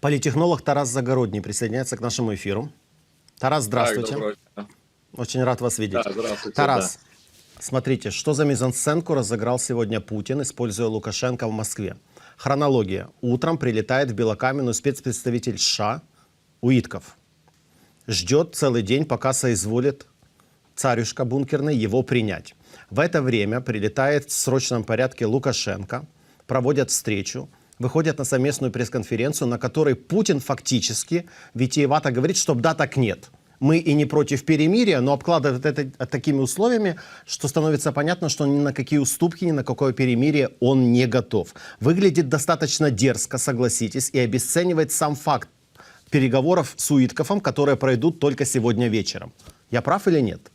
Политехнолог Тарас Загородний присоединяется к нашему эфиру. Тарас, здравствуйте. Так. Очень рад вас видеть. Да, здравствуйте, Тарас, смотрите, что за мизансценку разыграл сегодня Путин, используя Лукашенко в Москве. Хронология. Утром прилетает в Белокаменную спецпредставитель США Уитков. Ждет целый день, пока соизволит царюшка бункерный его принять. В это время прилетает в срочном порядке Лукашенко, проводят встречу, выходят на совместную пресс-конференцию, на которой Путин фактически витиевато говорит, что да, так нет. Мы и не против перемирия, но обкладывает это такими условиями, что становится понятно, что ни на какие уступки, ни на какое перемирие он не готов. Выглядит достаточно дерзко, согласитесь, и обесценивает сам факт переговоров с Уиткофом, которые пройдут только сегодня вечером. Я прав или нет?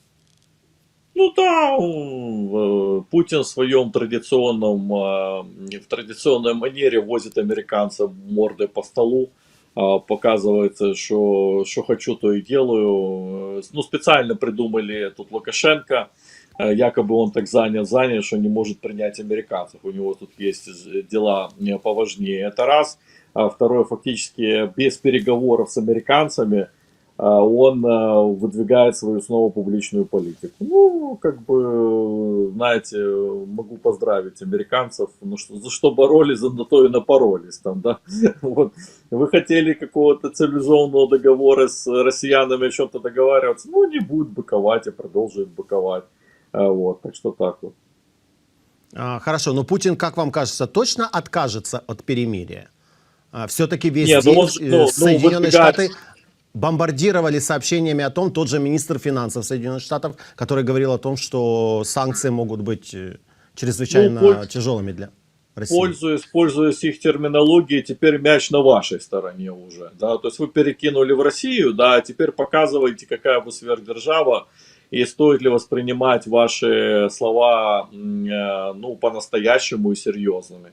Ну да, э, Путин в своем традиционном, э, в традиционной манере возит американцев мордой по столу, а, показывается, что, что хочу, то и делаю. Ну, специально придумали тут Лукашенко, э, якобы он так занят, занят, что не может принять американцев. У него тут есть дела поважнее. Это раз. А второе, фактически без переговоров с американцами – он а, выдвигает свою снова публичную политику. Ну, как бы, знаете, могу поздравить американцев, ну, что, за что боролись, за то и напоролись там, да. Вот. Вы хотели какого-то цивилизованного договора с россиянами о чем-то договариваться, ну, не будет быковать и продолжит быковать. А, вот, так что так вот. А, хорошо, но Путин, как вам кажется, точно откажется от перемирия? Все-таки весь Нет, день ну, он, ну, ну, Соединенные выдвигает... Штаты бомбардировали сообщениями о том, тот же министр финансов Соединенных Штатов, который говорил о том, что санкции могут быть э, чрезвычайно ну, тяжелыми для России. Пользуясь, пользуясь их терминологией, теперь мяч на вашей стороне уже. Да? То есть вы перекинули в Россию, да, а теперь показываете, какая вы сверхдержава, и стоит ли воспринимать ваши слова э, ну, по-настоящему и серьезными.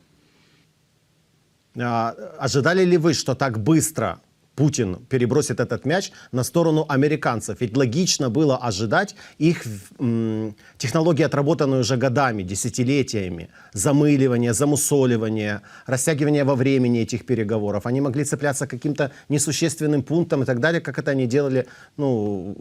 А, ожидали ли вы, что так быстро Путин перебросит этот мяч на сторону американцев. Ведь логично было ожидать их технологии, отработанные уже годами, десятилетиями, замыливание, замусоливание, растягивание во времени этих переговоров. Они могли цепляться каким-то несущественным пунктам и так далее, как это они делали ну,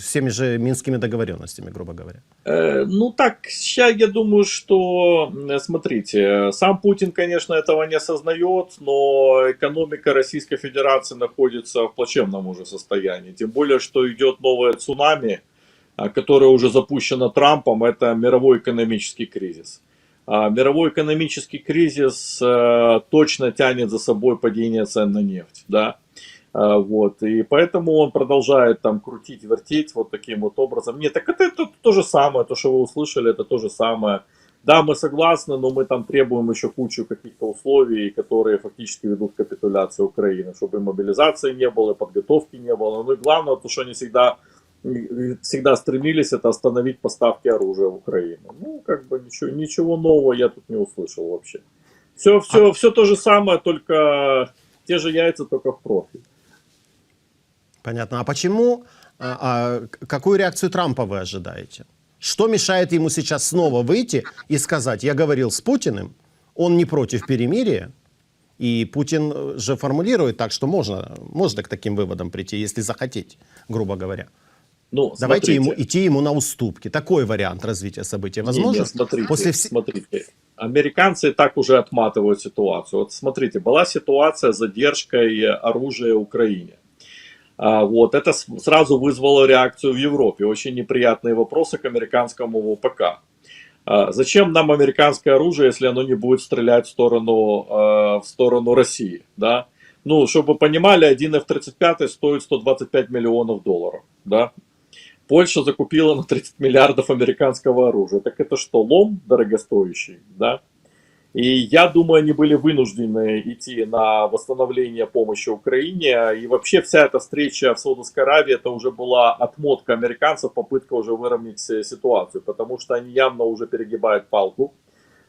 всеми же минскими договоренностями, грубо говоря. Э, ну так, сейчас я думаю, что, смотрите, сам Путин, конечно, этого не осознает, но экономика Российской Федерации Федерации находится в плачевном уже состоянии. Тем более, что идет новое цунами, а, которое уже запущено Трампом, это мировой экономический кризис. А, мировой экономический кризис э, точно тянет за собой падение цен на нефть. Да? А, вот, и поэтому он продолжает там крутить, вертеть вот таким вот образом. Нет, так это, это то же самое, то, что вы услышали, это то же самое да, мы согласны, но мы там требуем еще кучу каких-то условий, которые фактически ведут к капитуляции Украины, чтобы мобилизации не было, подготовки не было. Ну и главное, то, что они всегда, всегда стремились, это остановить поставки оружия в Украину. Ну, как бы ничего, ничего нового я тут не услышал вообще. Все, все, все то же самое, только те же яйца, только в профиль. Понятно. А почему, а, а, какую реакцию Трампа вы ожидаете? Что мешает ему сейчас снова выйти и сказать, я говорил с Путиным, он не против перемирия, и Путин э, же формулирует так, что можно, можно к таким выводам прийти, если захотеть, грубо говоря. Ну, Давайте ему, идти ему на уступки. Такой вариант развития событий возможно? Нет, смотрите, После вс... смотрите. Американцы так уже отматывают ситуацию. Вот смотрите, была ситуация с задержкой оружия Украине. А, вот, это сразу вызвало реакцию в Европе. Очень неприятные вопросы к американскому ВПК. А, зачем нам американское оружие, если оно не будет стрелять в сторону, а, в сторону России? Да? Ну, чтобы понимали, один F-35 стоит 125 миллионов долларов. Да? Польша закупила на 30 миллиардов американского оружия. Так это что, лом дорогостоящий? Да? И я думаю, они были вынуждены идти на восстановление помощи Украине. И вообще вся эта встреча в Саудовской Аравии, это уже была отмотка американцев, попытка уже выровнять ситуацию. Потому что они явно уже перегибают палку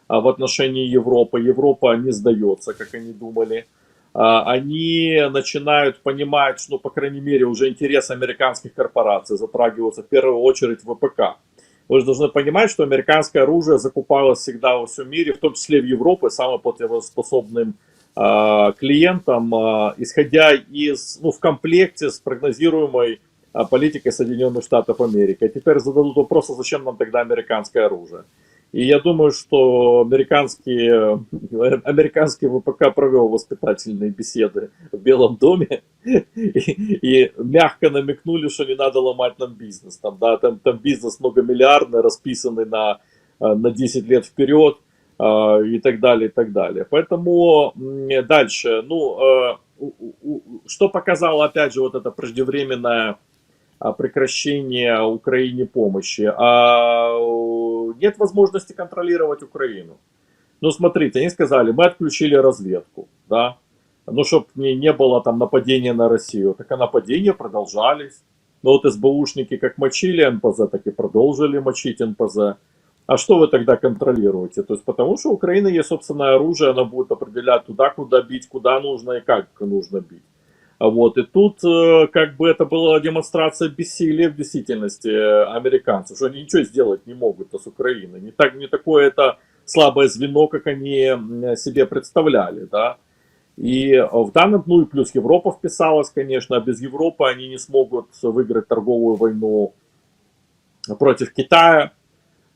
а, в отношении Европы. Европа не сдается, как они думали. А, они начинают понимать, что, ну, по крайней мере, уже интересы американских корпораций затрагиваются в первую очередь ВПК. Вы же должны понимать, что американское оружие закупалось всегда во всем мире, в том числе в Европе, самым платежеспособным а, клиентам, а, исходя из, ну, в комплекте с прогнозируемой а, политикой Соединенных Штатов Америки. А теперь зададут вопрос, а зачем нам тогда американское оружие? И я думаю, что американский, э, американский ВПК провел воспитательные беседы в Белом доме и, и мягко намекнули, что не надо ломать нам бизнес. Там, да, там, там бизнес многомиллиардный, расписанный на, э, на 10 лет вперед э, и так далее, и так далее. Поэтому дальше, ну, что показало, опять же, вот это преждевременное прекращение Украине помощи, а нет возможности контролировать Украину. Ну, смотрите, они сказали, мы отключили разведку, да, ну, чтобы не, не было там нападения на Россию. Так а нападения продолжались. Ну, вот СБУшники как мочили НПЗ, так и продолжили мочить НПЗ. А что вы тогда контролируете? То есть, потому что у Украины есть собственное оружие, она будет определять туда, куда бить, куда нужно и как нужно бить. Вот, и тут э, как бы это была демонстрация бессилия в действительности э, американцев, что они ничего сделать не могут с Украиной. Не, так, не такое это слабое звено, как они себе представляли, да. И э, в данном, ну и плюс Европа вписалась, конечно, а без Европы они не смогут выиграть торговую войну против Китая.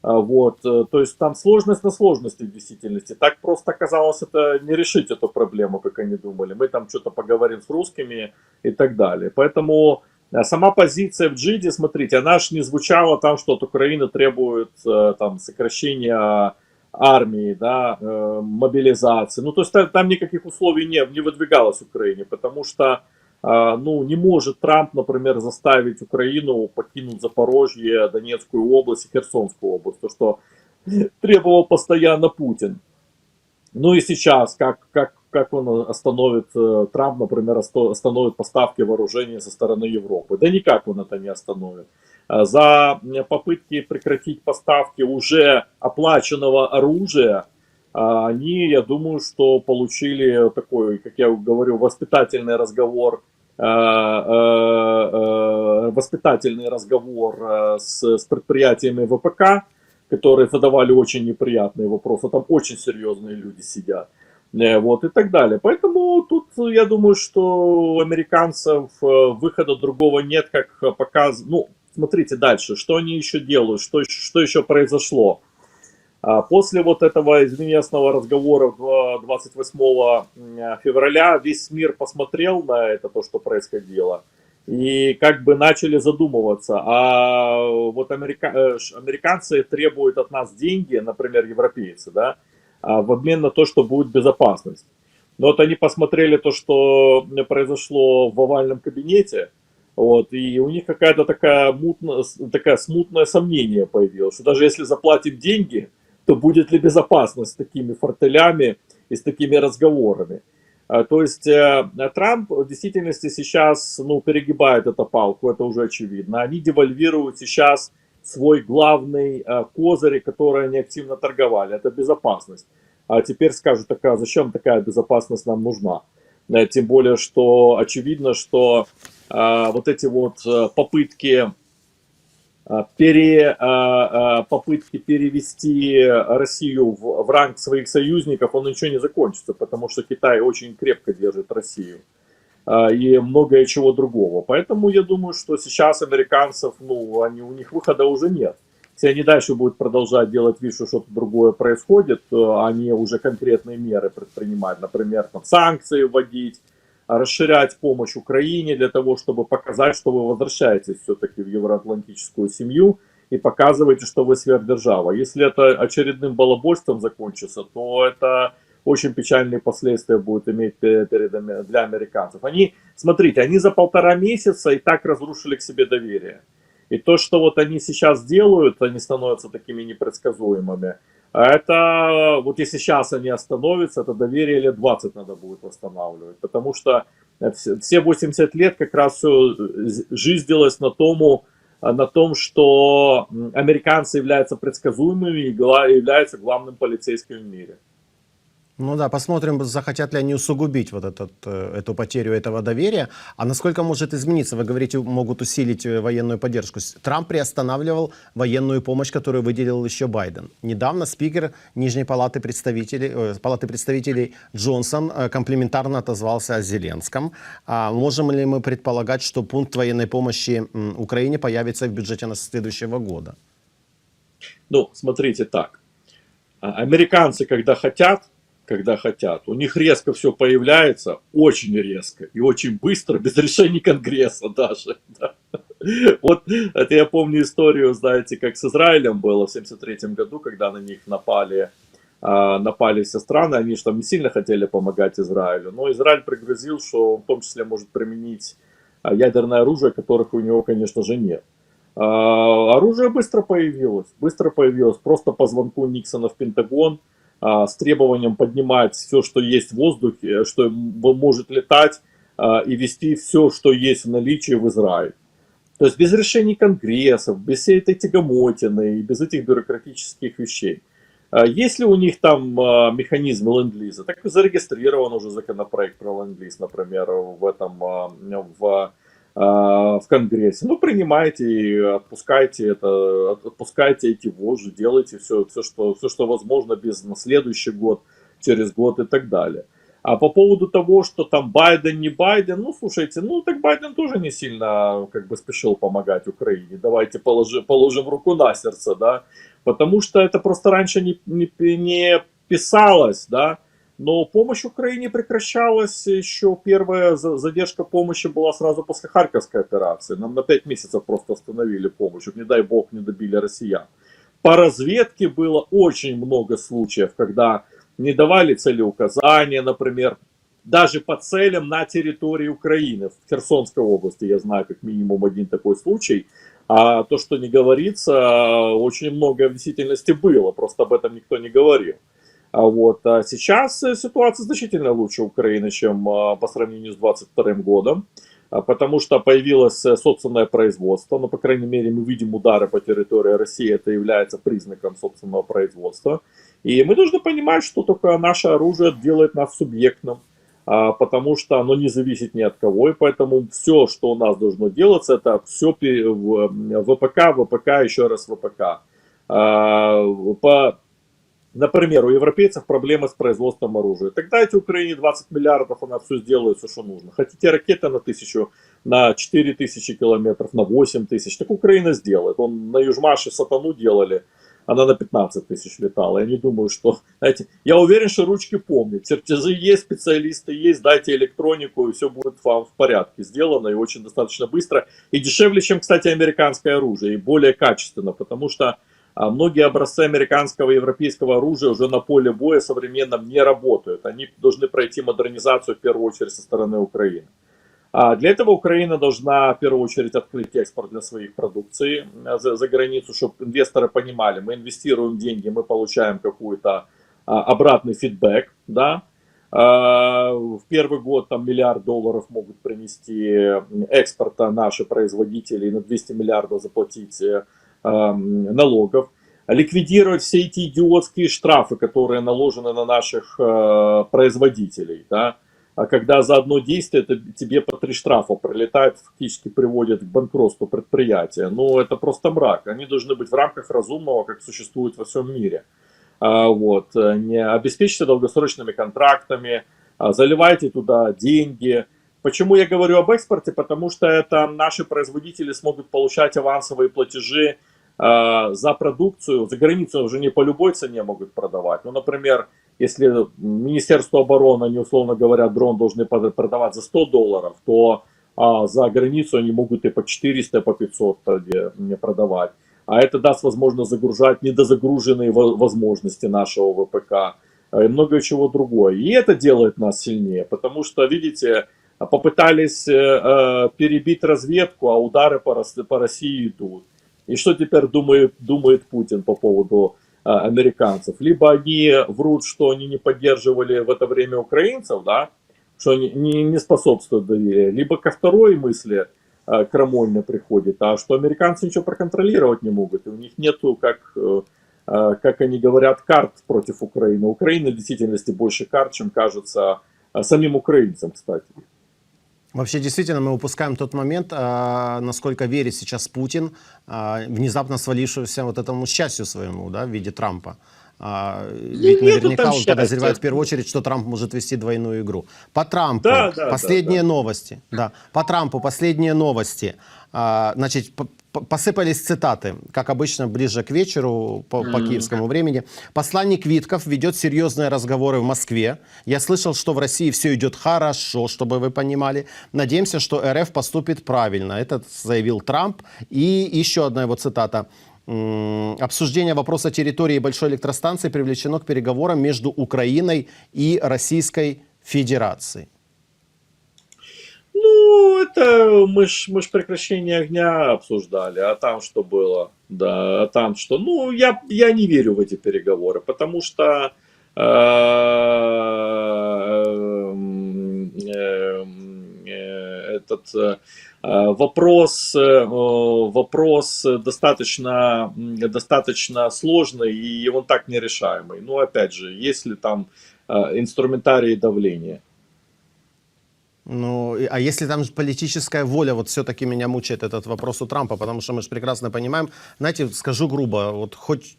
А, Вот, э, то есть там сложность на сложности в действительности. Так просто оказалось это не решить эту проблему, как они думали. Мы там что-то поговорим с русскими и так далее. Поэтому э, сама позиция в Джиде, смотрите, она ж не звучала там, что от Украины требует э, там сокращения армии, да, э, мобилизации. Ну, то есть там, никаких условий не, не выдвигалось Украине, потому что а, ну, не может Трамп, например, заставить Украину покинуть Запорожье, Донецкую область и Херсонскую область, то, что требовал постоянно Путин. Ну и сейчас, как, как, как он остановит, э, Трамп, например, остановит поставки вооружения со стороны Европы? Да никак он это не остановит. А За попытки прекратить поставки уже оплаченного оружия, а, они, я думаю, что получили такой, как я говорю, воспитательный разговор, э, э, э, воспитательный разговор с, с предприятиями ВПК, которые задавали очень неприятные вопросы. Там очень серьезные люди сидят. Вот и так далее. Поэтому тут я думаю, что у американцев выхода другого нет, как показ. Ну, смотрите дальше, что они еще делают, что, что еще произошло. А После вот этого известного разговора в 28 м, февраля весь мир посмотрел на это, то, что происходило, и как бы начали задумываться, а вот америка- э, американцы требуют от нас деньги, например, европейцы, да, а в обмен на то, что будет безопасность. Но вот они посмотрели то, что произошло в овальном кабинете, вот, и у них какая-то такая, мутно, такая смутное сомнение появилось, что даже если заплатим деньги, то будет ли безопасность с такими фортелями и с такими разговорами. А, То есть э, Трамп в действительности сейчас ну, перегибает эту палку, это уже очевидно. Они девальвируют сейчас свой главный э, козырь, который они активно торговали, это безопасность. А теперь скажут, так, а зачем такая безопасность нам нужна? Э, Тем более, что очевидно, что вот эти вот попытки пере, а, а, попытки перевести Россию в, в ранг своих союзников, он ничего не закончится, потому что Китай очень крепко держит Россию и многое чего другого. Поэтому я думаю, что сейчас американцев, ну, они, у них выхода уже нет. Если они дальше будут продолжать делать вид, что что-то другое происходит, они уже конкретные меры предпринимать, например, там, санкции вводить, расширять помощь Украине для того, чтобы показать, что вы возвращаетесь все-таки в евроатлантическую семью и показываете, что вы сверхдержава. Если это очередным балабольством закончится, то это очень печальные последствия будет иметь пе- перед, для американцев. Они, смотрите, они за полтора месяца и так разрушили к себе доверие. И то, что вот они сейчас делают, они становятся такими непредсказуемыми. А это, вот если сейчас они остановятся, это доверие лет 20 надо будет восстанавливать. Потому что все все 80 лет как раз все, жизнь делалась на, тому, на том, что американцы являются предсказуемыми и являются главным полицейским в мире. Ну да, посмотрим, захотят ли они усугубить вот этот, э, эту потерю этого доверия. А насколько может измениться? Вы говорите, могут усилить э, военную поддержку. Трамп приостанавливал военную помощь, которую выделил еще Байден. Недавно спикер Нижней палаты представителей, э, палаты представителей Джонсон комплиментарно отозвался о Зеленском. А можем ли мы предполагать, что пункт военной помощи Украине появится в бюджете на следующего года? Ну, смотрите так. А, Американцы, когда хотят, когда хотят, у них резко все появляется, очень резко и очень быстро, без решения Конгресса даже. да. Вот это я помню историю, знаете, как с Израилем было в 73 году, когда на них напали, а, напали все страны, они же там не сильно хотели помогать Израилю, но Израиль пригрозил, что он в том числе может применить а, ядерное оружие, которых у него, конечно же, нет. А, Оружие быстро появилось, быстро появилось, просто по звонку Никсона в Пентагон с требованием поднимать все, что есть в воздухе, что может летать а, и вести все, что есть в наличии в Израиль. То есть без решений конгрессов, без всей этой тягомотины и без этих бюрократических вещей. А Есть ли у них там а, механизм ленд-лиза? Так и зарегистрирован уже законопроект про ленд-лиз, например, в этом а, в, а, в Конгрессе. Ну, принимайте и отпускайте это, от- отпускайте эти вожжи, делайте все, все, что, все, что возможно без на следующий год, через год и так далее. А по поводу того, что там Байден, не Байден, ну, слушайте, ну, так Байден тоже не сильно, как бы, спешил помогать Украине. Давайте положи, положим руку на сердце, да, потому что это просто раньше не, не, не писалось, да, но помощь Украине прекращалась еще, первая за- задержка помощи была сразу после Харьковской операции. Нам на 5 месяцев просто остановили помощь, чтобы, не дай бог, не добили россиян. По разведке было очень много случаев, когда не давали целеуказания, например, даже по целям на территории Украины. В Херсонской области я знаю как минимум один такой случай. А то, что не говорится, очень много в действительности было, просто об этом никто не говорил. А вот а сейчас э, ситуация значительно лучше Украины, чем а, по сравнению с 2022 годом, а, потому что появилось э, собственное производство, но, по крайней мере, мы видим удары по территории России, это является признаком собственного производства. И мы должны понимать, что только наше оружие делает нас субъектным, а, потому что оно не зависит ни от кого, и поэтому все, что у нас должно делаться, это все ВПК, ВПК, еще раз ВПК. По Например, у европейцев проблемы с производством оружия. Так дайте Украине 20 миллиардов, она все сделает, все, что нужно. Хотите ракеты на тысячу, на 4 тысячи километров, на 8 тысяч, так Украина сделает. Он на Южмаше сатану делали, она на 15 тысяч летала. Я не думаю, что... Знаете, я уверен, что ручки помнят. Чертежи есть, специалисты есть, дайте электронику, и все будет вам в порядке сделано, и очень достаточно быстро. И дешевле, чем, кстати, американское оружие, и более качественно, потому что а многие образцы американского и европейского оружия уже на поле боя современном не работают. Они должны пройти модернизацию в первую очередь со стороны Украины. А для этого Украина должна в первую очередь открыть экспорт для своих продукций а, за, за границу, чтобы инвесторы понимали, мы инвестируем деньги, мы получаем какой-то а, обратный фидбэк, да. А, в первый год там миллиард долларов могут принести экспорта наши производители и на 200 миллиардов заплатить э, налогов, ликвидировать все эти идиотские штрафы, которые наложены на наших э, производителей, да, а когда за одно действие это тебе по три штрафа прилетает, фактически приводит к банкротству предприятия. Ну, это просто мрак. Они должны быть в рамках разумного, как существует во всем мире. А, вот, э, не обеспечьте долгосрочными контрактами, а, заливайте туда деньги. Почему я говорю об экспорте? Потому что это наши производители смогут получать авансовые платежи за продукцию. За границу уже не по любой цене могут продавать. Ну, например, если Министерство обороны, они, условно говоря, дрон должны продавать за 100 долларов, то а, за границу они могут и по 400, и по 500 тогда мне продавать. А это даст возможность загружать недозагруженные во- возможности нашего ВПК э, и много чего другое. И это делает нас сильнее, потому что, видите, попытались э, э, перебить разведку, а удары по, по России идут. И что теперь думает, думает Путин по поводу э, американцев? Либо они врут, что они не поддерживали в это время украинцев, да, что они не, не способствуют доверию, либо ко второй мысли э, крамольно приходит, а что американцы ничего проконтролировать не могут, и у них нету как э, э, как они говорят, карт против Украины. У Украины в действительности больше карт, чем кажется э, самим украинцам, кстати. Вообще, действительно, мы упускаем тот момент, а, насколько верит сейчас Путин, а, внезапно свалившегося вот этому счастью своему, да, в виде Трампа. А, ведь нету наверняка он подозревает в первую очередь, что Трамп может вести двойную игру. По Трампу Да, да, последние да, новости. Да, по Трампу последние новости. А, значит, по- по- посыпались цитаты, как обычно, ближе к вечеру по, по киевскому времени. Посланник Витков ведет серьезные разговоры в Москве. Я слышал, что в России все идет хорошо, чтобы вы понимали. Надеемся, что РФ поступит правильно. Это заявил Трамп. И еще одна его цитата. Обсуждение вопроса территории большой электростанции привлечено к переговорам между Украиной и Российской Федерацией. Ну, это мы ж, мы ж прекращение огня обсуждали, а там что было? Да, а там что? Ну, я, я не верю в эти переговоры, потому что э, эм, эм, э, этот э, э, вопрос, э, вопрос достаточно, достаточно сложный, и он так нерешаемый. Ну, опять же, если там э, инструментарий давления. Ну, а если там политическая воля, вот все-таки меня мучает этот вопрос у Трампа, потому что мы же прекрасно понимаем, знаете, скажу грубо, вот хоть,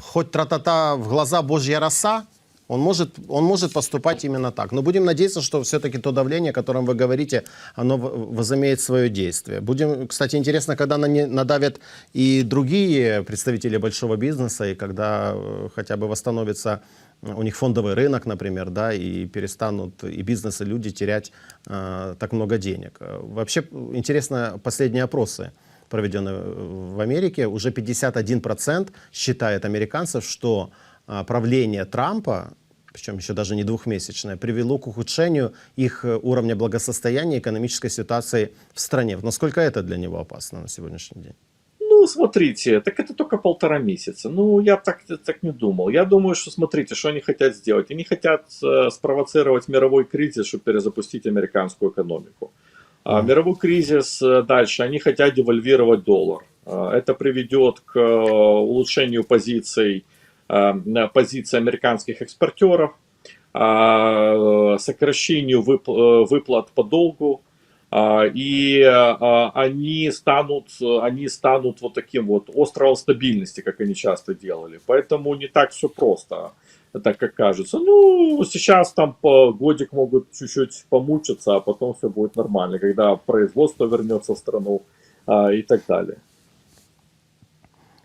хоть тра-та-та в глаза божья роса, он может, он может поступать именно так. Но будем надеяться, что все-таки то давление, о котором вы говорите, оно возымеет свое действие. Будем, кстати, интересно, когда на не- надавят и другие представители большого бизнеса, и когда э, хотя бы восстановится у них фондовый рынок, например, да, и перестанут и бизнес, и люди терять э, так много денег. Э, Вообще э, интересно последние опросы, проведенные в Америке, уже 51% считает американцев, что э, правление Трампа, причем еще даже не двухмесячное, привело к ухудшению их э, уровня благосостояния и экономической ситуации в стране. Насколько это для него опасно на сегодняшний день? Ну, смотрите, так это только полтора месяца. Ну, я так, так не думал. Я думаю, что смотрите, что они хотят сделать. Они хотят э, спровоцировать мировой кризис, чтобы перезапустить американскую экономику. А мировой кризис э, дальше, они хотят девальвировать доллар. А, Это приведет к э, улучшению позиций, э, на позиций американских экспортеров, а, сокращению э, выплат по долгу, а, и а, они станут, они станут вот таким вот островом стабильности, как они часто делали. Поэтому не так все просто, так как кажется. Ну, сейчас там по годик могут чуть-чуть помучиться, а потом все будет нормально, когда производство вернется в страну и так далее.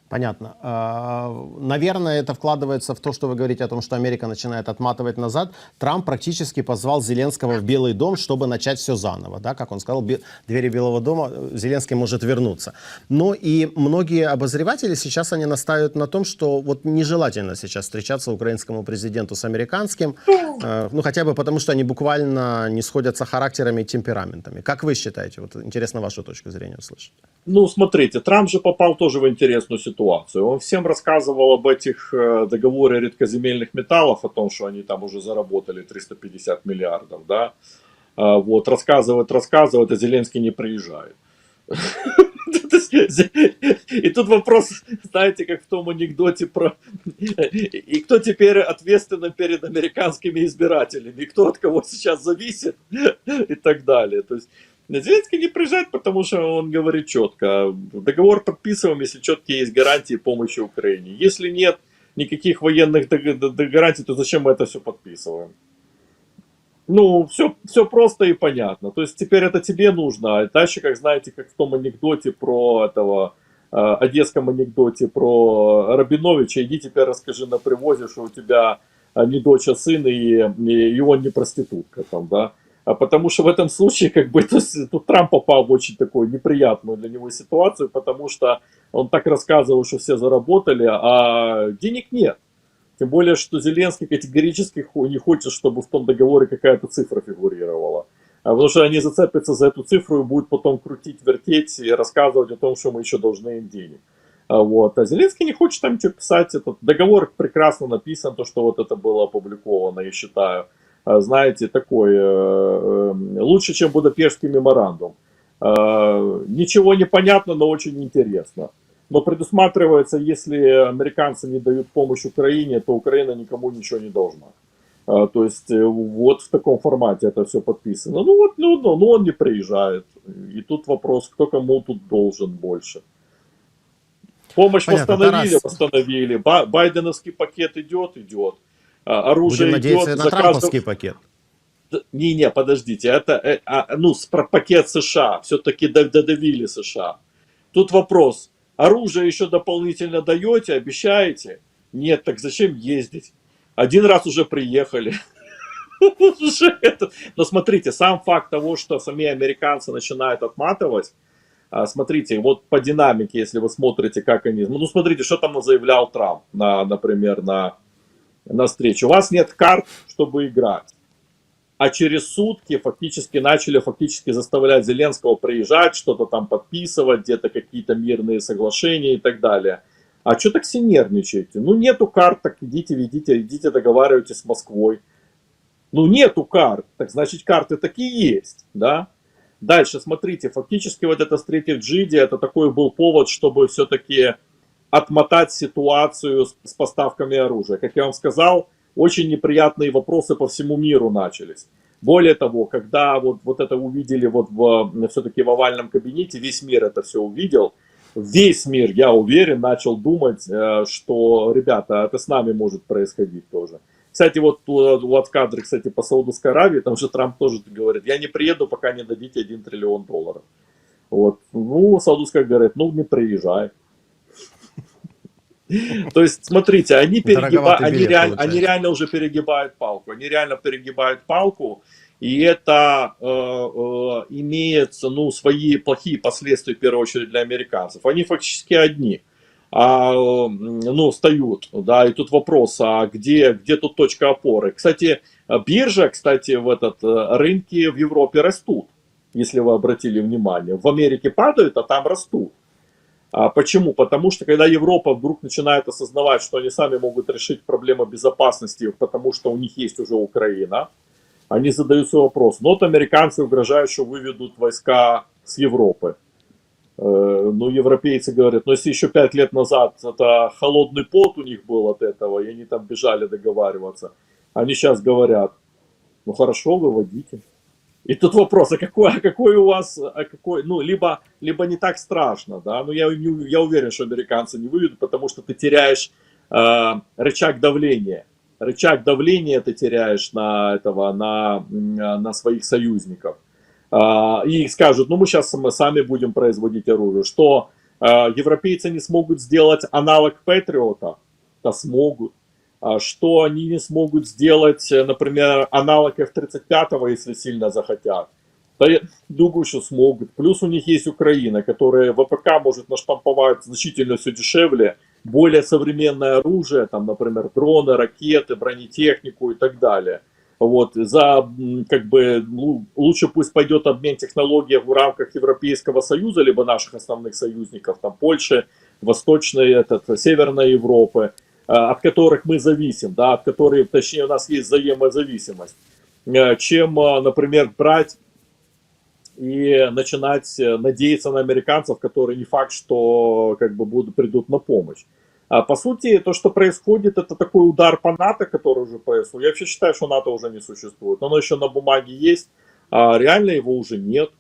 Понятно. А, Наверное, это вкладывается в то, что вы говорите о том, что Америка начинает отматывать назад. Трамп практически позвал Зеленского в Белый дом, чтобы начать все заново. Да? Как он сказал, двери Белого дома Зеленский может вернуться. Но и многие обозреватели сейчас они настаивают на том, что вот нежелательно сейчас встречаться украинскому президенту с американским, э, ну хотя бы потому, что они буквально не сходятся характерами и темпераментами. Как вы считаете? Вот интересно вашу точку зрения услышать. Ну, смотрите, Трамп же попал тоже в интересную ситуацию. Он всем рассказывал об этих э, договоре редкоземельных металлов, о том, что они там уже заработали 350 миллиардов, да. А, Вот, рассказывает, рассказывает, а Зеленский не приезжает. И тут вопрос, знаете, как в том анекдоте про... И кто теперь ответственен перед американскими избирателями, и кто от кого сейчас зависит, и так далее. То есть Зеленский не приезжает, потому что он говорит четко. Договор подписываем, если четкие есть гарантии помощи Украине. Если нет никаких военных гарантий, то зачем мы это все подписываем? Ну, все, все просто и понятно. То есть теперь это тебе нужно. А дальше, как знаете, как в том анекдоте про этого, э, одесском анекдоте про Рабиновича, иди теперь расскажи на привозе, что у тебя э, не дочь, а сын, и, и он не проститутка там, да. А потому что в этом случае, как бы, то есть, тут Трамп попал в очень такую неприятную для него ситуацию, потому что он так рассказывал, что все заработали, а денег нет. Тем более, что Зеленский категорически не хочет, чтобы в том договоре какая-то цифра фигурировала. А Потому что они зацепятся за эту цифру и будут потом крутить, вертеть и рассказывать о том, что мы еще должны им денег. А Вот. А Зеленский не хочет там ничего писать. Этот договор прекрасно написан, то, что вот это было опубликовано, я считаю. А, Знаете, такой, э, э, лучше, чем Будапештский меморандум. Ничего не понятно, но очень интересно. Но предусматривается, если американцы не дают помощь Украине, то Украина никому ничего не должна. То есть э, вот в таком формате это все подписано. Ну вот, ну, ну, ну он не приезжает. И тут вопрос, кто кому тут должен больше. Помощь Понятно, восстановили, Тарас. восстановили. Ба- Байденовский пакет идет, идет. А, Оружие Будем надеяться идет. на за трамповский пакет. Не-не, подождите, это э, а, ну, про пакет США, все-таки додавили США. Тут вопрос, оружие еще дополнительно даете, обещаете? Нет, так зачем ездить? Один раз уже приехали. Но смотрите, сам факт того, что сами американцы начинают отматывать, а, смотрите, вот по динамике, если вы смотрите, как они... Ну, смотрите, что там заявлял Трамп, на, например, на, на встрече. У вас нет карт, чтобы играть а через сутки фактически начали фактически заставлять Зеленского приезжать, что-то там подписывать, где-то какие-то мирные соглашения и так далее. А что так все нервничаете? Ну нету карт, так идите, ведите, идите договаривайтесь с Москвой. Ну нету карт, так значит карты такие есть, да? Дальше, смотрите, фактически вот эта встреча в Джиде, это такой был повод, чтобы все-таки отмотать ситуацию с, поставками оружия. Как я вам сказал, очень неприятные вопросы по всему миру начались. Более того, когда вот, вот это увидели вот в, все-таки в овальном кабинете, весь мир это все увидел, весь мир, я уверен, начал думать, э, что, ребята, это с нами может происходить тоже. Кстати, вот э, вот кадры, кстати, по Саудовской Аравии, там же Трамп тоже говорит, я не приеду, пока не дадите 1 триллион долларов. Вот. Ну, Саудовская говорит, ну, не приезжай. То есть, смотрите, они, перегиба... Они, реаль- они реально уже перегибают палку. Они реально перегибают палку, и это э, э, имеется ну, свои плохие последствия, в первую очередь, для американцев. Они фактически одни. А, ну, встают, да, и тут вопрос, а где, где тут точка опоры? Кстати, биржа, кстати, в этот э, рынки в Европе растут, если вы обратили внимание. В Америке падают, а там растут. А почему? Потому что когда Европа вдруг начинает осознавать, что они сами могут решить проблему безопасности, потому что у них есть уже Украина, они задаются вопрос. Ну вот американцы угрожают, что выведут войска с Европы. Э, Ну, европейцы говорят, ну если еще пять лет назад это холодный пот у них был от этого, и они там бежали договариваться, они сейчас говорят, ну хорошо, выводите. И тут вопрос, а какой, а какой у вас, а какой, ну, либо, либо не так страшно, да, ну, я, я уверен, что американцы не выведут, потому что ты теряешь э, рычаг давления. Рычаг давления ты теряешь на этого, на, на своих союзников. А, И скажут, ну, мы сейчас мы сами будем производить оружие. Что э, европейцы не смогут сделать аналог Патриота? Да смогут. А Что они не смогут сделать, э, например, аналог F-35, если сильно захотят? Да я думаю, что смогут. Плюс у них есть Украина, которая ВПК может наштамповать значительно все дешевле, более современное оружие, там, например, дроны, ракеты, бронетехнику и так далее. Вот, за, как бы, лучше пусть пойдет обмен технологий в рамках Европейского Союза, либо наших основных союзников, там, Польши, Восточной, этот, Северной Европы, от которых мы зависим, да, от которых, точнее, у нас есть взаимозависимость, э, чем, а, например, брать и начинать э, надеяться на американцев, которые не факт, что как бы будут, придут на помощь. А по сути, то, что происходит, это такой удар по НАТО, который уже происходит. Я вообще считаю, что НАТО уже не существует. Оно еще на бумаге есть, а реально его уже нет.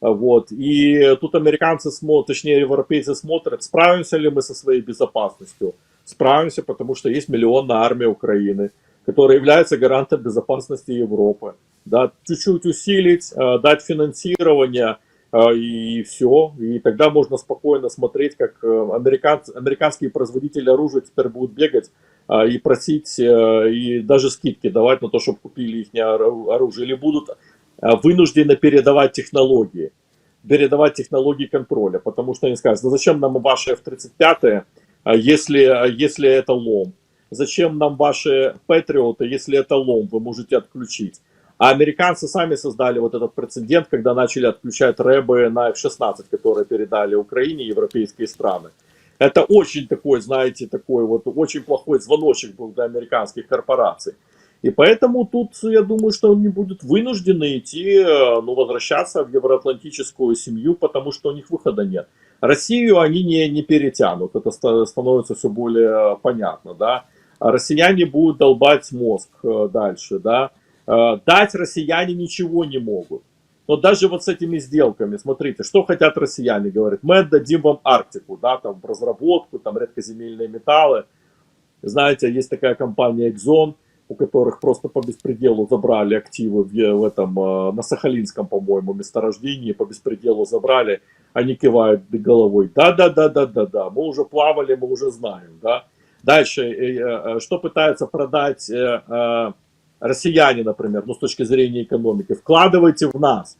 Вот. И тут американцы смотрят, точнее европейцы смотрят, справимся ли мы со своей безопасностью. Справимся, потому что есть миллионная армия Украины, которая является гарантом безопасности Европы. Да, чуть-чуть усилить, э, дать финансирование, э, и все. И тогда можно спокойно смотреть, как э, американцы, американские производители оружия теперь будут бегать и просить, и даже скидки давать на то, чтобы купили их оружие. Или будут вынуждены передавать технологии. Передавать технологии контроля. Потому что они скажут, ну зачем нам ваши F-35, а если, а если это лом? Зачем нам ваши патриоты, если это лом, вы можете отключить? А американцы сами создали вот этот прецедент, когда начали отключать рэбы на F-16, которые передали Украине европейские страны. Это очень такой, знаете, такой вот очень плохой звоночек был для американских корпораций. И поэтому тут, я думаю, что они будут вынуждены идти, э, ну, возвращаться в евроатлантическую семью, потому что у них выхода нет. Россию они не, не перетянут, это ста- становится все более понятно, да. Россияне будут долбать мозг э, дальше, да. Э, Дать россияне ничего не могут. Но даже вот с этими сделками, смотрите, что хотят россияне, говорят, мы отдадим вам Арктику, да, там, в разработку, там, редкоземельные металлы. Знаете, есть такая компания Exxon, у которых просто по беспределу забрали активы в, в этом, э, на Сахалинском, по-моему, месторождении, по беспределу забрали, они кивают головой, да-да-да-да-да-да, мы уже плавали, мы уже знаем, да. Дальше, э, э, что пытаются продать э, э, россияне, например, ну, с точки зрения экономики, вкладывайте в нас.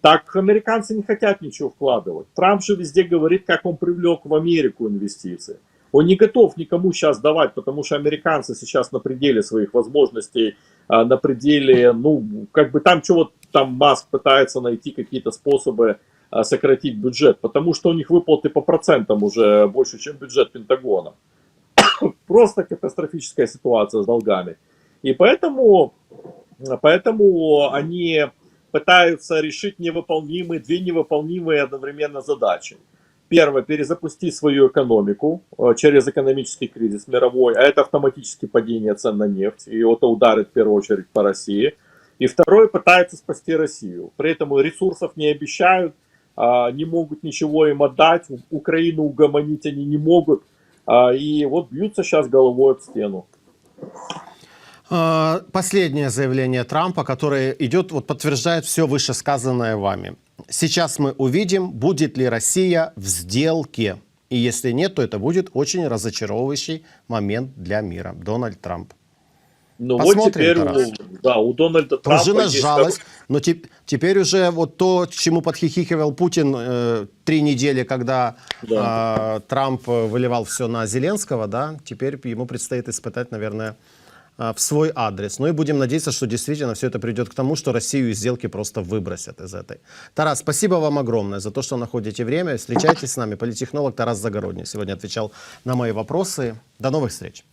Так американцы не хотят ничего вкладывать. Трамп же везде говорит, как он привлек в Америку инвестиции. Он не готов никому сейчас давать, потому что американцы сейчас на пределе своих возможностей, а, на пределе, ну, как бы там чего там Маск пытается найти какие-то способы сократить бюджет, потому что у них выплаты по процентам уже больше, чем бюджет Пентагона. Просто катастрофическая ситуация с долгами. И поэтому, поэтому они пытаются решить невыполнимые, две невыполнимые одновременно задачи. Первое, перезапустить свою экономику э, через экономический кризис мировой, а это автоматически падение цен на нефть, и это ударит в первую очередь по России. И второе, пытаются спасти Россию. При этом ресурсов не обещают, а, не могут ничего им отдать, Украину угомонить они не могут, а, и вот бьются сейчас головой об стену. Э, Последнее заявление Трампа, которое идет, вот подтверждает все вышесказанное вами. Сейчас мы увидим, будет ли Россия в сделке. И если нет, то это будет очень разочаровывающий момент для мира. Дональд Трамп. Ну Посмотрим, вот теперь у, Тарас. да, у Дональда Трампа Пружина есть сжалась, но теп- теперь уже вот то, чему подхихикивал Путин э, три недели, когда э, Трамп выливал все на Зеленского, да, теперь ему предстоит испытать, наверное, э, в свой адрес. Ну и будем надеяться, что действительно все это придет к тому, что Россию из сделки просто выбросят из этой. Тарас, спасибо вам огромное за то, что находите время. Встречайтесь с нами. Политехнолог Тарас Загородний сегодня отвечал на мои вопросы. До новых встреч.